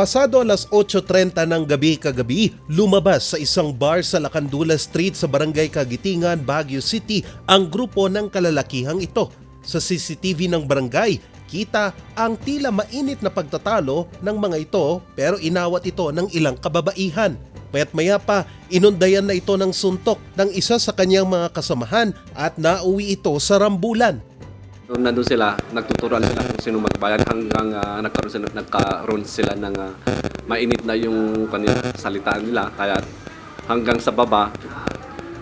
Pasado alas 8.30 ng gabi kagabi, lumabas sa isang bar sa Lacandula Street sa Barangay Kagitingan, Baguio City ang grupo ng kalalakihang ito. Sa CCTV ng barangay, kita ang tila mainit na pagtatalo ng mga ito pero inawat ito ng ilang kababaihan. Mayat maya pa, inundayan na ito ng suntok ng isa sa kanyang mga kasamahan at nauwi ito sa rambulan. Noon nandun sila, nagtuturuan sila kung sino magbayad hanggang ah, nagkaroon sila, nagkaroon sila ng ah, mainit na yung kanila salita nila. Kaya hanggang sa baba,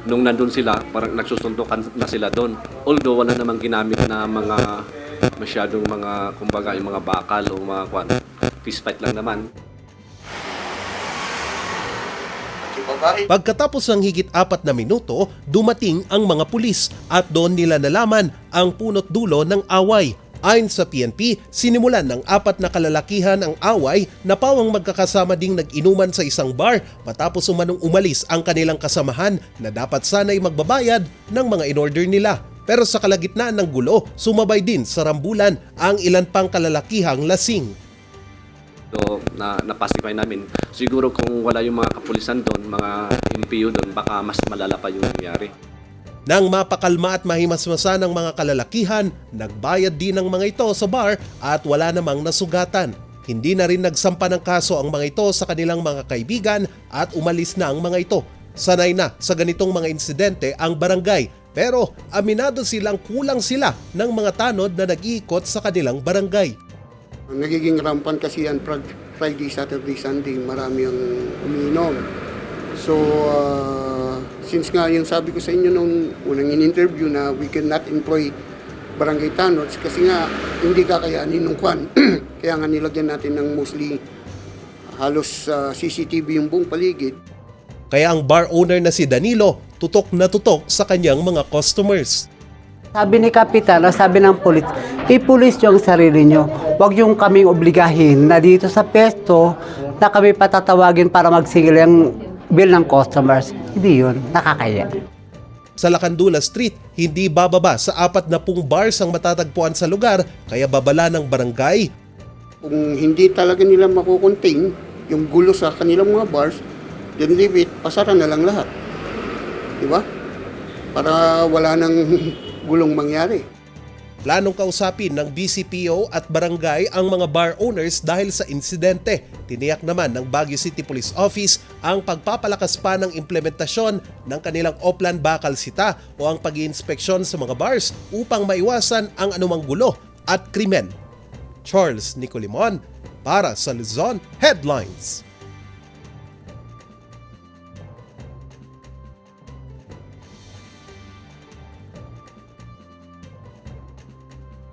nung nandun sila, parang nagsusuntukan na sila doon. Although wala namang ginamit na mga masyadong mga, kumbaga, yung mga bakal o mga kwan. Fist fight lang naman. Pagkatapos ng higit apat na minuto, dumating ang mga pulis at doon nila nalaman ang punot dulo ng away. Ayon sa PNP, sinimulan ng apat na kalalakihan ang away na pawang magkakasama ding nag-inuman sa isang bar matapos umanong umalis ang kanilang kasamahan na dapat sana'y magbabayad ng mga in-order nila. Pero sa kalagitnaan ng gulo, sumabay din sa rambulan ang ilan pang kalalakihang lasing. So, na, na-pacify namin. Siguro kung wala yung mga kapulisan doon, mga MPU doon, baka mas malala pa yung nangyari. Nang mapakalma at mahimasmasa ng mga kalalakihan, nagbayad din ng mga ito sa bar at wala namang nasugatan. Hindi na rin nagsampa ng kaso ang mga ito sa kanilang mga kaibigan at umalis na ang mga ito. Sanay na sa ganitong mga insidente ang barangay pero aminado silang kulang sila ng mga tanod na nag-iikot sa kanilang barangay. Nagiging rampan kasi yan Fri- Friday, Saturday, Sunday, marami ang umiinom. So, uh, since nga yung sabi ko sa inyo nung unang in-interview na we cannot employ barangay tanods kasi nga hindi kakayanin ng kwan. Kaya nga nilagyan natin ng mostly halos uh, CCTV yung buong paligid. Kaya ang bar owner na si Danilo tutok na tutok sa kanyang mga customers. Sabi ni Kapitan, o sabi ng pulis, ipulis yung sarili nyo. Huwag yung kaming obligahin na dito sa pesto na kami patatawagin para magsingil yung bill ng customers. Hindi yun, nakakaya. Sa Lacandula Street, hindi bababa sa apat na pung bars ang matatagpuan sa lugar kaya babala ng barangay. Kung hindi talaga nila makukontain yung gulo sa kanilang mga bars, then leave it, pasara na lang lahat. Di ba? Para wala nang gulong mangyari. Planong kausapin ng BCPO at barangay ang mga bar owners dahil sa insidente. Tiniyak naman ng Baguio City Police Office ang pagpapalakas pa ng implementasyon ng kanilang Oplan Bakal Sita o ang pag inspeksyon sa mga bars upang maiwasan ang anumang gulo at krimen. Charles Nicolimon para sa Luzon Headlines.